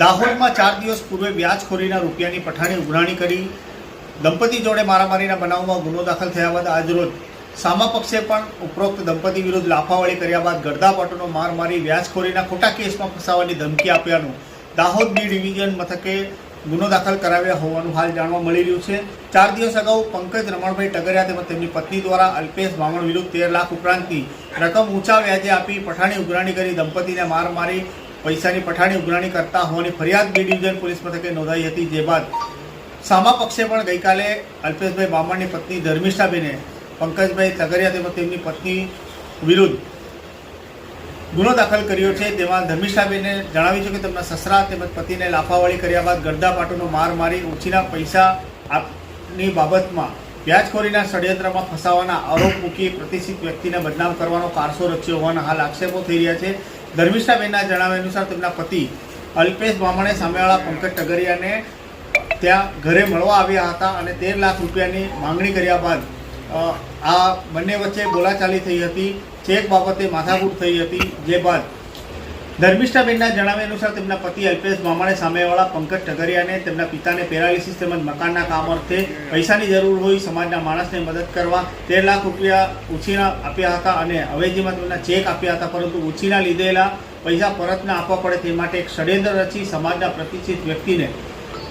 દાહોદમાં ચાર દિવસ પૂર્વે વ્યાજખોરીના રૂપિયાની પઠાણી ઉઘરાણી કરી. દંપતી જોડે મારામારીના બનાવમાં ગુનો દાખલ થયા બાદ આજરોજ સામા પક્ષે પણ ઉપરોક્ત દંપતી વિરુદ્ધ લાફાવાળી કર્યા બાદ ગરદાપાટોનો માર મારી વ્યાજખોરીના ખોટા કેસમાં ફસાવાની ધમકી આપ્યાનું દાહોદ બી ડિવિઝન મથકે ગુનો દાખલ કરાવ્યા હોવાનું હાલ જાણવા મળી રહ્યું છે. ચાર દિવસ અગાઉ પંકજ રમણભાઈ ટગરિયા તેમજ તેમની પત્ની દ્વારા અલ્પેશ બામણ વિરુદ્ધ તેર લાખ ઉપરાંતની રકમ ઊંચા વ્યાજે આપી પઠાણી ઉઘરાણી કરી દંપતીને માર મારી પૈસાની પઠાણી ઉઘરાણી કરતા હોવાની ફરિયાદ બી ડિવિઝન પોલીસ મથકે નોંધાઈ હતી જે બાદ સામા પક્ષે પણ ગઈકાલે અલ્પેશભાઈ બામણની પત્ની ધર્મિષ્ઠાબેને પંકજભાઈ તગરિયા તેમજ તેમની પત્ની વિરુદ્ધ ગુનો દાખલ કર્યો છે. તેમાં ધર્મિષ્ઠાબેને જણાવ્યું છે કે તેમના સસરા તેમજ પતિને લાફાવાળી કર્યા બાદ ગરદાપાટોનો માર મારી ઓછીના પૈસા આપની બાબતમાં વ્યાજખોરીના ષડયંત્રમાં ફસાવાના આરોપ મૂકી પ્રતિષ્ઠિત વ્યક્તિને બદનામ કરવાનો કારસો રચ્યો હોવાના હાલ આક્ષેપો થઈ રહ્યા છે. ધર્મિષ્ઠાબેનના જણાવ્યા અનુસાર તેમના પતિ અલ્પેશ બામણે સામેવાળા પંકજ ટગરિયાને ત્યાં ઘરે મળવા આવ્યા હતા અને તેર લાખ રૂપિયાની માંગણી કર્યા બાદ આ બંને વચ્ચે બોલાચાલી થઈ હતી. ચેક બાબતે માથાકૂટ થઈ હતી. જે બાદ ધર્મિષ્ઠાબેનના જણાવ્યા અનુસાર તેમના પતિ અલ્પેશ મામાણે સામેવાળા પંકજ ટગરિયાને તેમના પિતાને પેરાલિસિસ તેમજ મકાનના કામ અર્થે પૈસાની જરૂર હોય સમાજના માણસને મદદ કરવા તેર લાખ રૂપિયા ઉછીના આપ્યા હતા અને અવેજીમાં તેમના ચેક આપ્યા હતા, પરંતુ ઉછીના લીધેલા પૈસા પરત ના આપવા પડે તે માટે એક ષડયંત્ર રચી સમાજના પ્રતિષ્ઠિત વ્યક્તિને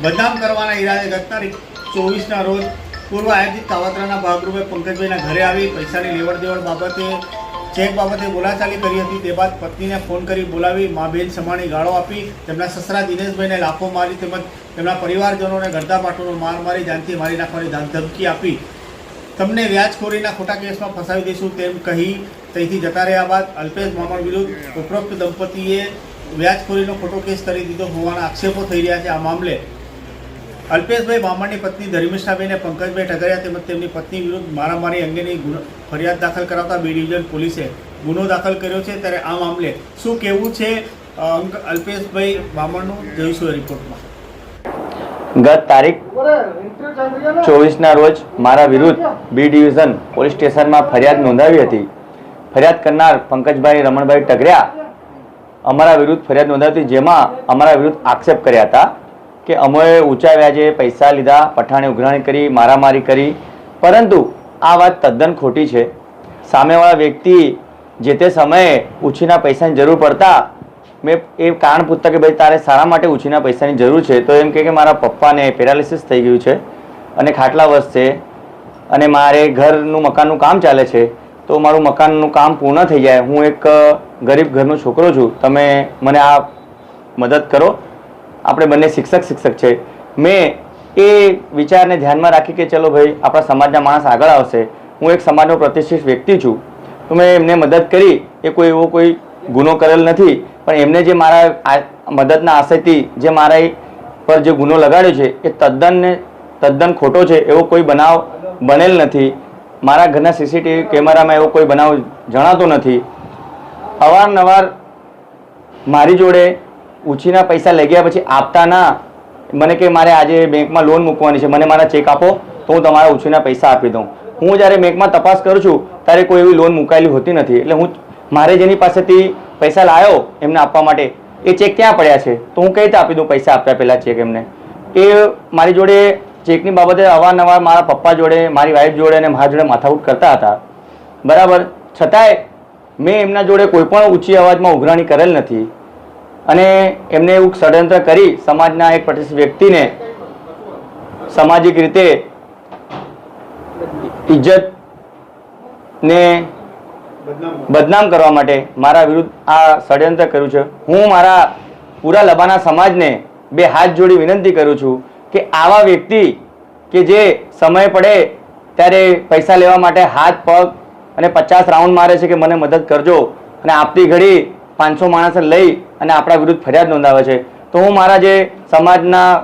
બદનામ કરવાના ઈરાદે ગત તારીખ ચોવીસના રોજ પૂર્વ આયોજિત કાવતરાના ભાગરૂપે પંકજભાઈના ઘરે આવી પૈસાની લેવડ દેવડ બાબતે ચેક બાબતે બોલાચાલી કરી હતી. તે બાદ પત્નીને ફોન કરી બોલાવી મા બેન સમાણી ગાળો આપી. તેમના સસરા દિનેશભાઈને લાફો મારી તેમજ તેમના પરિવારજનોને ગરદાપાટોનો માર મારી જાનથી મારી નાખવાની ધમકી આપી. તમને વ્યાજખોરીના ખોટા કેસમાં ફસાવી દઈશું તેમ કહી ત્યાંથી જતા રહ્યા બાદ અલ્પેશ મામણ વિરુદ્ધ ઉપરોક્ત દંપતીએ વ્યાજખોરીનો ખોટો કેસ કરી દીધો હોવાના આક્ષેપો થઈ રહ્યા છે આ મામલે. અલ્પેશભાઈ બામણની પત્ની ધર્મિષ્ઠાબેને પંકજભાઈ ઠગરિયા તેમજ તેમની પત્ની વિરુદ્ધ મારામારી અંગેની ગુનો ફરિયાદ દાખલ કરાવતા બે ડિવિઝન પોલીસે ગુનો દાખલ કર્યો છે. ત્યારે આ મામલે શું કહેવું છે? અલ્પેશભાઈ બામણનું જોઈશું રિપોર્ટમાં. ગત તારીખ ચોવીસના રોજ મારા વિરુદ્ધ બી ડિવિઝન પોલીસ સ્ટેશનમાં ફરિયાદ નોંધાવી હતી. ફરિયાદ કરનાર પંકજભાઈ રમણભાઈ ટગરિયા અમારા વિરુદ્ધ ફરિયાદ નોંધાવી હતી, જેમાં અમારા વિરુદ્ધ આક્ષેપ કર્યા હતા. કે અમે ઊંચા વ્યાજે પૈસા લીધા, પઠાણી ઉઘરાણી કરી, મારામારી કરી. પરંતુ આ વાત તદ્દન ખોટી છે. સામેવાળા વ્યક્તિ જે તે સમયે ઉછીના પૈસાની જરૂર પડતા, મેં એ કારણ પૂછતા કે ભાઈ તારે સારા માટે ઉછીના પૈસાની જરૂર છે, તો એમ કહે કે મારા પપ્પાને પેરાલિસિસ થઈ ગયું છે અને ખાટલા વર્ષ અને મારે ઘરનું મકાનનું કામ ચાલે છે, તો મારું મકાનનું કામ પૂર્ણ થઈ જાય. હું એક ગરીબ ઘરનો છોકરો છું. તમે મને આ મદદ કરો. આપણે બંને શિક્ષક શિક્ષક છે. મેં એ વિચારને ધ્યાનમાં રાખી કે ચલો ભાઈ, આપણા સમાજના માણસ આગળ આવશે. હું એક સમાજનો પ્રતિષ્ઠિત વ્યક્તિ છું. તો મેં એમને મદદ કરી. એ કોઈ એવો કોઈ ગુનો કરેલ નથી. પણ એમને જે મારા મદદના આશયથી જે મારા પર જે ગુનો લગાડ્યો છે, એ તદ્દનને તદ્દન ખોટો છે, એવો કોઈ બનાવ બનેલ નથી. મારા ઘરના સીસીટીવી કેમેરામાં એવો કોઈ બનાવ જણાતો નથી. અવારનવાર મારી જોડે ઉછીના પૈસા લઈ ગયા પછી આપતા ના મને કે મારે આજે બેંકમાં લોન મૂકવાની છે, મને મારા ચેક આપો, તો હું તમારા ઉછીના પૈસા આપી દઉં. હું જ્યારે બેંકમાં તપાસ કરું છું, ત્યારે કોઈ એવી લોન મુકાયેલી હોતી નથી. એટલે હું મારે જેની પાસેથી પૈસા લાવ્યો એમને આપવા માટે, એ ચેક ક્યાં પડ્યા છે? તો હું કઈ રીતે આપી દઉં પૈસા આપ્યા પહેલાં ચેક એમને? એ મારી જોડે ચેકની બાબતે અવારનવાર મારા પપ્પા જોડે, મારી વાઈફ જોડે અને મારા જોડે માથાકૂટ કરતા હતા. બરાબર? છતાંય મેં એમના જોડે કોઈ પણ ઊંચી અવાજમાં ઉઘરાણી કરેલ નથી. અને એમને એવું ષડયંત્ર કરી સમાજના એક પ્રતિષ્ઠિત વ્યક્તિને સામાજિક રીતે ઇજ્જતને બદનામ કરવા માટે મારા વિરુદ્ધ આ ષડયંત્ર કર્યું છે. હું મારા પૂરા લબાના સમાજને બે હાથ જોડી વિનંતી કરું છું કે આવા વ્યક્તિ કે જે સમય પડે ત્યારે પૈસા લેવા માટે હાથ, પગ અને પચાસ રાઉન્ડ મારે છે કે મને મદદ કરજો અને આપતી ઘડી પાંચસો માણસને લઈ અને આપણા વિરુદ્ધ ફરિયાદ નોંધાવે છે. તો હું મારા જે સમાજના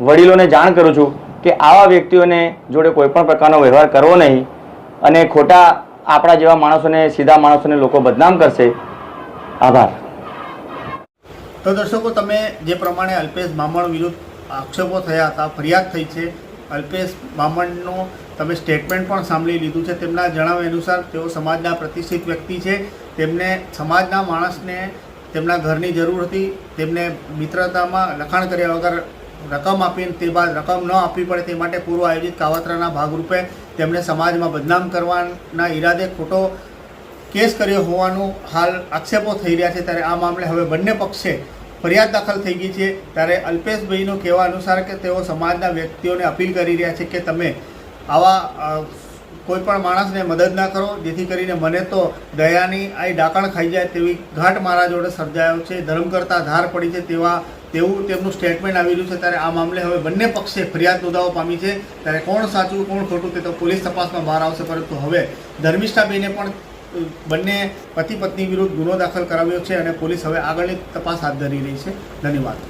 વડીલોને જાણ કરું છું કે આવા વ્યક્તિઓને જોડે કોઈ પણ પ્રકારનો વ્યવહાર કરવો નહીં અને ખોટા આપણા જેવા માણસોને, સીધા માણસોને લોકો બદનામ કરશે. આભાર. તો દર્શકો, તમે જે પ્રમાણે અલ્પેશ બામણ વિરુદ્ધ આક્ષેપો થયા હતા, ફરિયાદ થઈ છે, અલ્પેશ બામણનો તમે સ્ટેટમેન્ટ પણ સાંભળી લીધું છે. તેમના જણાવ્યા અનુસાર તેઓ સમાજના પ્રતિષ્ઠિત વ્યક્તિ છે. તેમને સમાજના માણસને તેમના ઘરની જરૂર હતી, તેમને મિત્રતામાં લખાણ કર્યા વગર રકમ આપીને તે બાદ રકમ ન આપવી પડે તે માટે પૂર્વ આયોજિત કાવતરાના ભાગરૂપે તેમણે સમાજમાં બદનામ કરવાના ઈરાદે ખોટો કેસ કર્યો હોવાનું હાલ આક્ષેપો થઈ રહ્યા છે. ત્યારે આ મામલે હવે બંને પક્ષે ફરિયાદ દાખલ થઈ ગઈ છે. ત્યારે અલ્પેશભાઈનું કહેવા અનુસાર કે તેઓ સમાજના વ્યક્તિઓને અપીલ કરી રહ્યા છે કે તમે આવા કોઈ પણ માણસને મદદ ના કરો, જેથી કરીને મને તો દયાની આ ડાકણ ખાઈ જાય તેવી ઘાટ મારા જોડે સર્જાયો છે. ધર્મ કરતા ધાર પડી છે તેવા, તેવું તેમનું સ્ટેટમેન્ટ આવી રહ્યું છે. ત્યારે આ મામલે હવે બંને પક્ષે ફરિયાદ નોંધાવવા પામી છે. ત્યારે કોણ સાચું, કોણ ખોટું તે તો પોલીસ તપાસમાં બહાર આવશે. પરંતુ હવે ધર્મિષ્ઠાબેને પણ બંને પતિ પત્ની વિરુદ્ધ ગુનો દાખલ કરાવ્યો છે અને પોલીસ હવે આગળની તપાસ હાથ ધરી રહી છે. ધન્યવાદ.